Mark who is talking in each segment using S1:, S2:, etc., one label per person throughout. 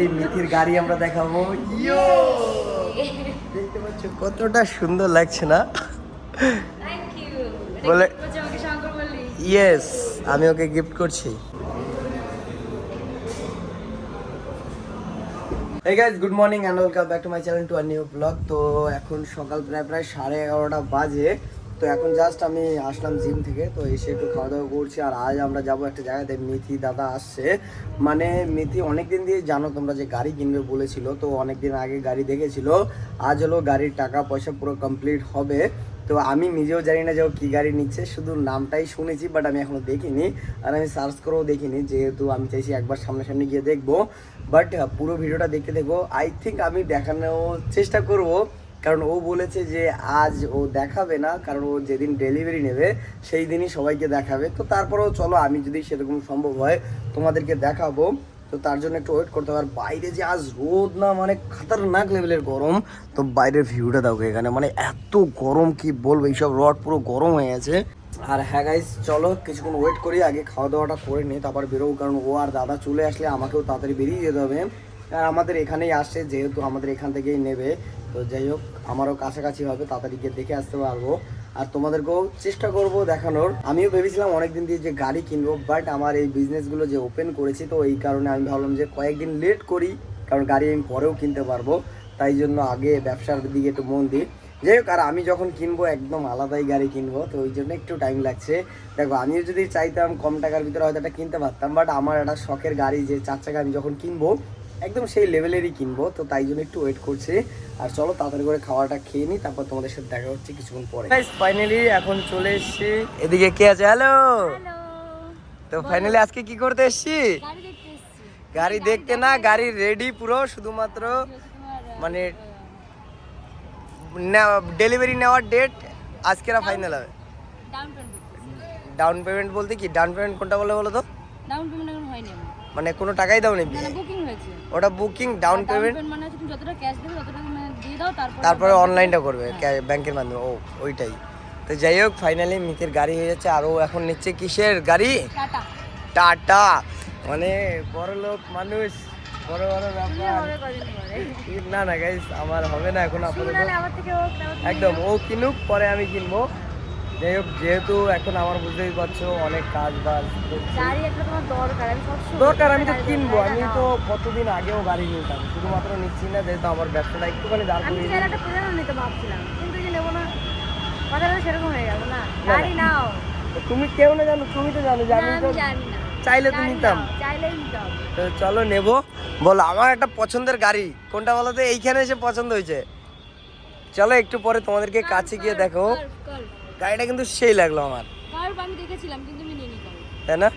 S1: এই মিথির গাড়ি আমরা দেখাবো। ইয়ো! দেখতে পাচ্ছ কতটা সুন্দর লাগছে না? বলে- ইয়েস আমি ওকে গিফট করছি। এই guys good morning and welcome back to my channel to our new blog তো এখন সকাল প্রায় প্রায় সাড়ে এগারোটা বাজে। তো এখন জাস্ট আমি আসলাম জিম থেকে, তো এসে একটু খাওয়া দাওয়া করছি। আর আজ আমরা যাব একটা জায়গাতে, মিথি দাদা আসছে। মানে মিথি অনেক দিন দিয়ে জানো তোমরা যে গাড়ি কিনবে বলেছিল, তো অনেক দিন আগে গাড়ি দেখেছিল। আজ হলো গাড়ির টাকা পয়সা পুরো কমপ্লিট হবে। তো আমি নিজেও জানি না যে ও কী গাড়ি নিচ্ছে, শুধু নামটাই শুনেছি বাট আমি এখনও দেখিনি। আর আমি সার্চ করেও দেখিনি, যেহেতু আমি চাইছি একবার সামনাসামনি গিয়ে দেখব। বাট পুরো ভিডিওটা দেখতে দেখব আই থিঙ্ক আমি দেখানোর চেষ্টা করব। কারণ ও বলেছে যে আজ ও দেখাবে না, কারণ ও যেদিন ডেলিভারি নেবে, সেই দিনই সবাইকে দেখাবে। তো তারপরেও চলো, আমি যদি সেরকম সম্ভব হয়, তোমাদেরকে দেখাবো। তো তার জন্য একটু ওয়েট করতে হবে। আর বাইরে যে আজ রোদ না মানে খাতারনাক লেভেলের গরম, তো বাইরের ভিউটা দেখো এখানে। মানে এত গরম, কি বলব, এইসব রড পুরো গরম হয়ে গেছে। আর হ্যাঁ গাইস চলো, কিছুক্ষণ ওয়েট করি, আগে খাওয়া দাওয়াটা করে নিই তারপর বেরোবো, কারণ ও আর দাদা চলে আসলে আমাকেও তাড়াতাড়ি বেরিয়ে যেতে হবে। আর আমাদের এখানেই আসছে যেহেতু আমাদের এখান থেকেই নেবে। তো যাই হোক, আমারও কাছাকাছি হবে, তাড়াতাড়ি গিয়ে দেখে আসতে পারব। আর তোমাদেরকেও চেষ্টা করব দেখানোর। আমিও ভেবেছিলাম অনেকদিন দিয়ে যে গাড়ি কিনবো বাট আমার এই বিজনেসগুলো যে ওপেন করেছি, তো এই কারণে আমি ভাবলাম যে কয়েকদিন লেট করি, কারণ গাড়ি আমি পরেও কিনতে পারব। তাই জন্য আগে ব্যবসার দিকে একটু মন দিই। যাই হোক, আর আমি যখন কিনবো, একদম আলাদাই গাড়ি কিনবো, তো ওই জন্য একটু টাইম লাগছে। দেখো, আমিও যদি চাইতাম কম টাকার ভিতরে হয়তো এটা কিনতে পারতাম বাট আমার একটা শখের গাড়ি যে চার চাকা আমি যখন কিনবো একদম সেই লেভেলেরই কিনবো তো তাই জন্য একটু ওয়েট করছি। আর চলো তাড়াতাড়ি করে খাওয়াটা খেয়ে নিই তারপর তোমাদের সাথে দেখা হচ্ছে কিছুক্ষণ পরে। ফাইনালি এখন চলে এসেছি। এদিকে কে আছে? হ্যালো তো ফাইনালি আজকে কি করতে এসেছি?
S2: গাড়ি দেখতে
S1: না গাড়ি রেডি পুরো শুধুমাত্র মানে ডেলিভারি নেওয়ার ডেট আজকেরা ফাইনাল হবে।
S2: ডাউন পেমেন্ট
S1: বলতে কি? ডাউন পেমেন্ট কোনটা বলে বলো তো?
S2: ডাউন পেমেন্ট এখন হয়নি
S1: মানে কোনো টাকাই দাও নি।
S2: না না বুকিং হয়েছে।
S1: ওটা বুকিং ডাউন পেমেন্ট
S2: মানে তুমি যতটা ক্যাশ দেবে ততটা মানে দিয়ে দাও তারপর
S1: তারপরে অনলাইনটা করবে ব্যাংকের মাধ্যমে। ও ওইটাই। তো যাই হোক ফাইনালি মিতের গাড়ি হয়ে যাচ্ছে। আরও এখন নিচ্ছে কিসের গাড়ি?
S2: টাটা।
S1: টাটা। মানে বড় লোক মানুষ বড় বড় ব্যাপার। না না গাইস আমার হবে না এখন আপাতত।
S2: ও
S1: একদম ও কিনুক পরে আমি কিনবো। যাই হোক যেহেতু এখন আমার বুঝতেই পারছ অনেক কাজ বাজ
S2: গাড়ি একটা তোমার দরকার আমি
S1: দরকার আমি তো কিনবো। আমি তো কতদিন আগেও গাড়ি নিতাম শুধুমাত্র নিচ্ছি না যেহেতু আমার ব্যবসাটা একটুখানি দাঁড়
S2: আমি
S1: করিয়ে
S2: চাইলে একটা প্লেনও নিতে ভাবছিলাম কিন্তু যে নেব না কথাটা সেরকম হয়ে গেল না। গাড়ি নাও।
S1: তুমি কেউ না জানো তুমি তো জানো যে আমি
S2: আমি
S1: তো
S2: জানি না।
S1: চাইলে তো নিতাম।
S2: চাইলেই
S1: তো চলো নেব। বলো আমার একটা পছন্দের গাড়ি কোনটা বলো তো? এইখানে এসে পছন্দ হয়েছে। চলো একটু পরে তোমাদেরকে কাছে গিয়ে দেখো। গাড়িটা কিন্তু সেই লাগল আমার।
S2: আমি দেখেছিলাম কিন্তু আমি নিয়ে
S1: তাই না?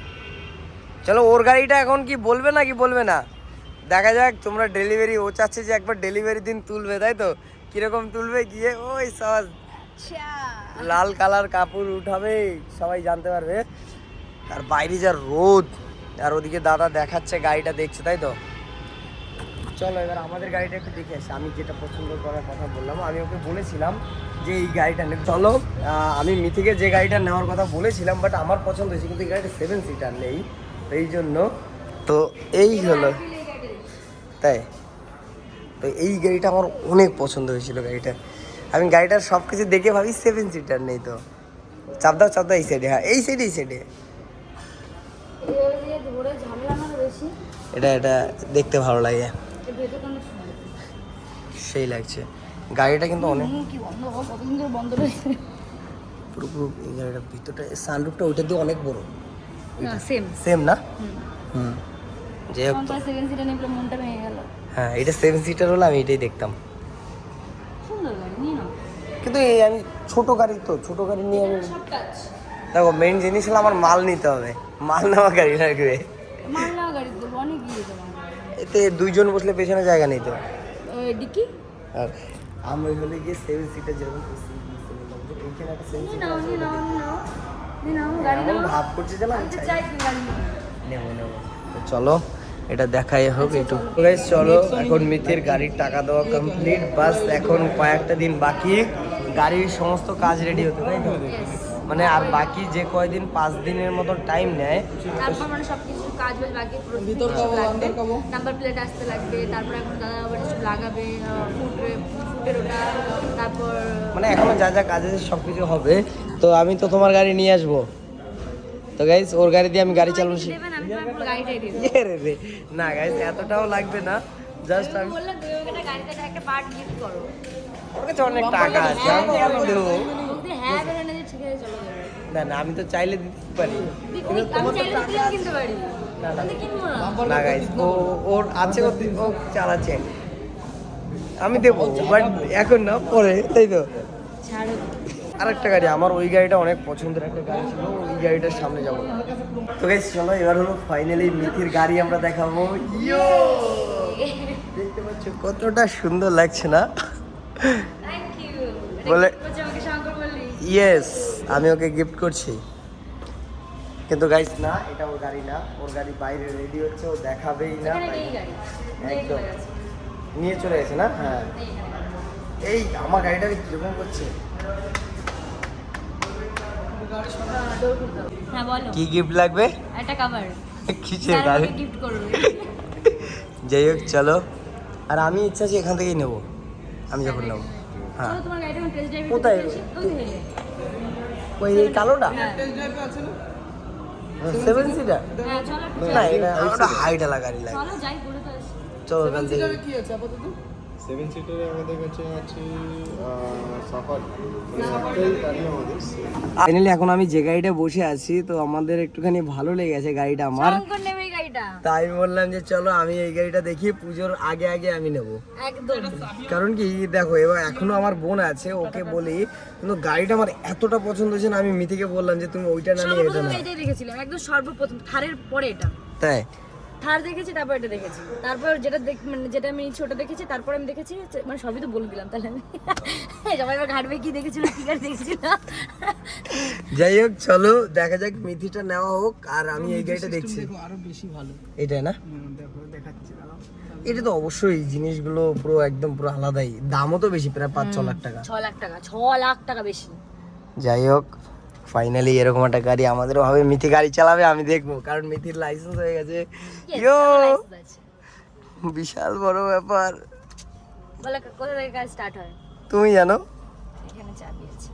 S1: চলো ওর গাড়িটা এখন কি বলবে না কি বলবে না? দেখা যাক তোমরা ডেলিভারি ও চাচ্ছে যে একবার ডেলিভারি দিন তুলবে তাই তো? কীরকম তুলবে গিয়ে? ওই সব
S2: আচ্ছা।
S1: লাল কালার কাপড় উঠাবে সবাই জানতে পারবে। আর বাইরে যা রোদ আর ওদিকে দাদা দেখাচ্ছে গাড়িটা দেখছে তাই তো? চলো এবার আমাদের গাড়িটা একটু দেখে আসি। আমি যেটা পছন্দ করার কথা বললাম আমি ওকে বলেছিলাম যে এই গাড়িটা নেব চলো আমি মিথিকে যে গাড়িটা নেওয়ার কথা বলেছিলাম বাট আমার পছন্দ হয়েছে কিন্তু এই গাড়িটা সেভেন সিটার নেই তো এই জন্য তো এই হলো। তাই? তো এই গাড়িটা আমার অনেক পছন্দ হয়েছিল গাড়িটা। আমি গাড়িটার সব কিছু দেখে ভাবি সেভেন সিটার নেই তো। চাপ দাও চাপ দাও এই সাইডে হ্যাঁ এই সাইডে এই সাইডে এটা এটা দেখতে ভালো লাগে। সেই লাগছে। গাড়িটা কিন্তু অনেক
S2: বন্ধ রয়েছে?
S1: পুরো পুরো এই গাড়িটার ভিতরটা সানরুফটা ওইটা দিয়ে অনেক বড়।
S2: সেম
S1: সেম না? হুম। যাই হোক
S2: আমার সেভেন সিটার নিয়ে মনটা ভেঙে গেল।
S1: হ্যাঁ এটা সেভেন সিটার হলে আমি এটাই দেখতাম।
S2: সুন্দর গাড়ি নিয়ে নাও।
S1: কিন্তু এই আমি ছোট গাড়ি তো ছোট গাড়ি নিয়ে আমি দেখো মেইন জিনিস হলো আমার মাল নিতে হবে। মাল নেওয়া গাড়ি লাগবে।
S2: মাল নেওয়া গাড়ি দেবো অনেক গিয়ে দেবো
S1: এতে দুইজন বসলে পেছনে জায়গা নেই তো।
S2: ডিকি?
S1: আর আমি হলে গিয়ে সেভেন সিটার যেরকম এইখানে একটা সেভেন ভাব করছে নেব নেব। চলো এটা দেখাই হোক একটু গাইস চলো। এখন মিথির গাড়ির টাকা দেওয়া কমপ্লিট বাস এখন কয়েকটা দিন বাকি। গাড়ির সমস্ত কাজ রেডি হতে তাই তো? মানে আর বাকি যে কয়দিন পাঁচ দিনের মতো টাইম নেয়
S2: তারপর মানে সব কিছু কাজ বাজ বাকি
S3: ভিতর কাবো।
S2: নাম্বার প্লেট আসতে লাগবে তারপর এখন দাদা আবার সব লাগাবে ফুট ফুটের ওটা তারপর
S1: মানে এখনও যা যা কাজ আছে সব কিছু হবে। তো আমি তো তোমার গাড়ি নিয়ে আসব। তো গাইজ ওর গাড়ি দিয়ে আমি গাড়ি চালানো শিখ ইয়ে রে রে। না গাইজ এতটাও লাগবে না। জাস্ট আমি
S2: বললাম তুমি ওকে একটা গাড়িতে একটা পার্ট গিফট করো।
S1: ওর কাছে অনেক টাকা আছে। আমি কেন দেবো?
S2: হ্যাঁ না।
S1: না না আমি তো চাইলে দিতে পারি।
S2: না
S1: গাইজ ও ওর আছে ও চালাচ্ছে। আমি দেবো বাট এখন না পরে তাই তো।
S2: ছাড়ো।
S1: আরেকটা গাড়ি আমার ওই গাড়িটা অনেক পছন্দের একটা গাড়ি ছিল ওই গাড়িটার সামনে যাব তো গাইজ চলো এবার হলো ফাইনালি মিথির গাড়ি আমরা দেখাবো। ইয়ো দেখতে পাচ্ছ কতটা সুন্দর লাগছে না? বলে- ইয়েস আমি ওকে গিফট করছি। কিন্তু গাইস না এটা ওর গাড়ি না ওর গাড়ি বাইরে রেডি হচ্ছে ও দেখাবেই না একদম। নিয়ে চলে গেছে। না? হ্যাঁ। এই আমার গাড়িটাকে কীরকম করছে?
S2: হ্যাঁ
S1: কি গিফট লাগবে?
S2: একটা কভার
S1: কিসের গাড়ি?
S2: গিফট করবে।
S1: যাই হোক চলো। আর আমি ইচ্ছা আছে এখান থেকেই নেব। আমি যখন নেব হ্যাঁ। কোথায়? ওই কালোটা?
S2: হ্যাঁ।
S3: টেস্ট ড্রাইভে আছে না?
S1: সেভেন সিটার
S2: হ্যাঁ একটু
S1: না
S2: যাই।
S1: এটা ওটা হাইটালা গাড়ি লাগে।
S2: চলো যাই ঘুরে তো আসি।
S1: চলো
S3: সেভেন
S1: ওখান থেকে।
S3: সিটারে কি আছে আপাতত?
S4: সেভেন সিটারে আমাদের কাছে আছে
S1: ফাইনালি এখন আমি যে গাড়িটা বসে আছি তো আমাদের একটুখানি ভালো লেগেছে গাড়িটা আমার। তাই আমি বললাম যে চলো আমি এই গাড়িটা দেখি পুজোর আগে আগে আমি নেব।
S2: একদম।
S1: কারণ কি দেখো এবার এখনও আমার বোন আছে ওকে বলি কিন্তু গাড়িটা আমার এতটা পছন্দ হয়েছে না আমি মিথিকে বললাম যে তুমি ওইটা না নিয়ে এটা না
S2: এটাই দেখেছিলাম একদম সর্বপ্রথম থারের পরে এটা।
S1: তাই?
S2: থার দেখেছি তারপর এটা দেখেছি। তারপর যেটা দেখ মানে যেটা আমি ছোট দেখেছি তারপর আমি দেখেছি মানে সবই তো বলে দিলাম তাহলে আমি। সবাই এবার ঘাটবে কি দেখেছিল কি গাড়ি দেখেছিল
S1: যাই হোক চলো দেখা যাক মিথিটা নেওয়া হোক আর আমি এই গাড়িটা দেখছি।
S3: দেখো আরও বেশি ভালো।
S1: এটাই না?
S3: দেখো দেখাচ্ছি।
S1: এটা তো অবশ্যই জিনিসগুলো পুরো একদম পুরো আলাদাই। দামও তো বেশি প্রায় পাঁচ ছ লাখ টাকা।
S2: ছ লাখ টাকা ছ লাখ টাকা বেশি।
S1: যাই হোক ফাইনালি এরকম একটা গাড়ি আমাদেরও হবে। মিথি গাড়ি চালাবে আমি দেখব কারণ মিথির লাইসেন্স হয়ে গেছে। ইয়ো। বিশাল বড় ব্যাপার।
S2: বলে কোথা থেকে কাজ স্টার্ট হয়?
S1: তুমি জানো
S2: এখানে চাবি আছে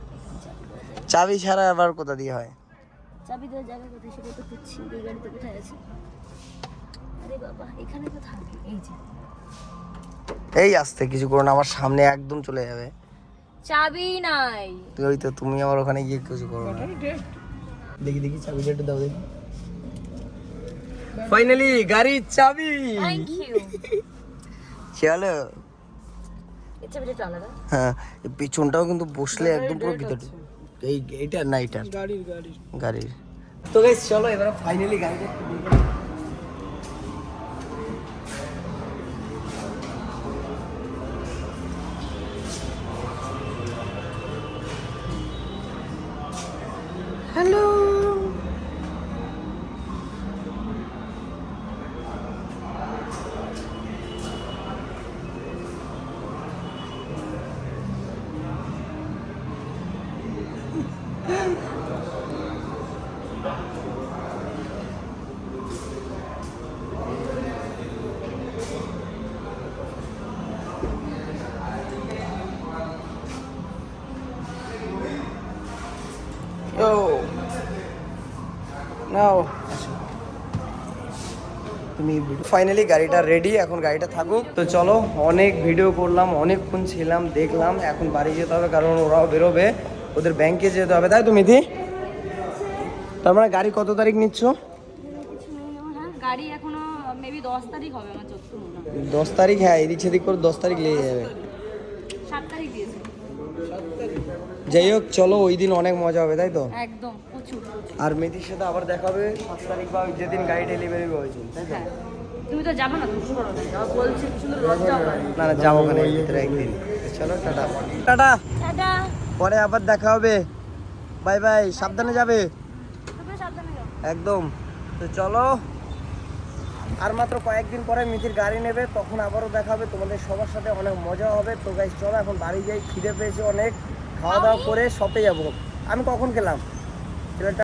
S2: এখানে চাবি।
S1: চাবি ছাড়া আবার কোথা দিয়ে হয়?
S2: চাবি দেওয়ার জায়গা কোথায় সেটা তো খুঁজছি এই গাড়িতে কোথায় আছে? আরে বাবা এখানে তো থাকে এই যে।
S1: এই আসতে কিছু করো না আমার সামনে একদম চলে যাবে।
S2: চাবি নাই।
S1: তুই ওই তো তুমি আমার ওখানে গিয়ে কিছু করো না। দেখি দেখি চাবিটা একটু দাও দেখি। ফাইনালি গাড়ির চাবি!
S2: থ্যাংক ইউ
S1: চলো হ্যাঁ এই পেছনটাও কিন্তু বসলে একদম পুরো ভিতরে। এই এইটা না এটা
S3: গাড়ির গাড়ির।
S1: গাড়ির। তো গাইস চলো এবার ফাইনালি গাড়িটা নিই। হ্যালো নাও। তুমি ফাইনালি গাড়িটা রেডি এখন গাড়িটা থাকুক। তো চলো অনেক ভিডিও করলাম অনেকক্ষণ ছিলাম দেখলাম এখন বাড়ি যেতে হবে কারণ ওরাও বেরোবে ওদের ব্যাংকে যেতে হবে। তাই তো মিথি? তার মানে গাড়ি কত তারিখ নিচ্ছ?
S2: গাড়ি এখনও মেবি তারিখ হবে আমার মনে
S1: তারিখ হ্যাঁ এদিক সেদিক করে দশ তারিখ লেগে যাবে।
S2: সাত তারিখ দিয়েছে।
S1: যাই হোক চলো ওই দিন অনেক মজা হবে তাই তো?
S2: একদম।
S1: আর মেথির সাথে আবার দেখা হবে সাত তারিখ বা যেদিন গাড়ি ডেলিভারি হয়েছিল তাই তো?
S2: হ্যাঁ। তুমি তো যাবে না না। বলছি
S1: না না যাব ওখানে ভিতরে একদিন। চলো টাটা। টাটা!
S2: টাটা।
S1: পরে আবার দেখা হবে। বাই বাই সাবধানে যাবে? একদম। তো চলো আর মাত্র কয়েকদিন পরে মিথির গাড়ি নেবে তখন আবারও দেখা হবে। তোমাদের সবার সাথে অনেক মজা হবে। তো গাইজ চলো এখন বাড়ি যাই খিদে পেয়েছে অনেক। খাওয়া দাওয়া করে শপে যাব। আমি কখন গেলাম? Gracias.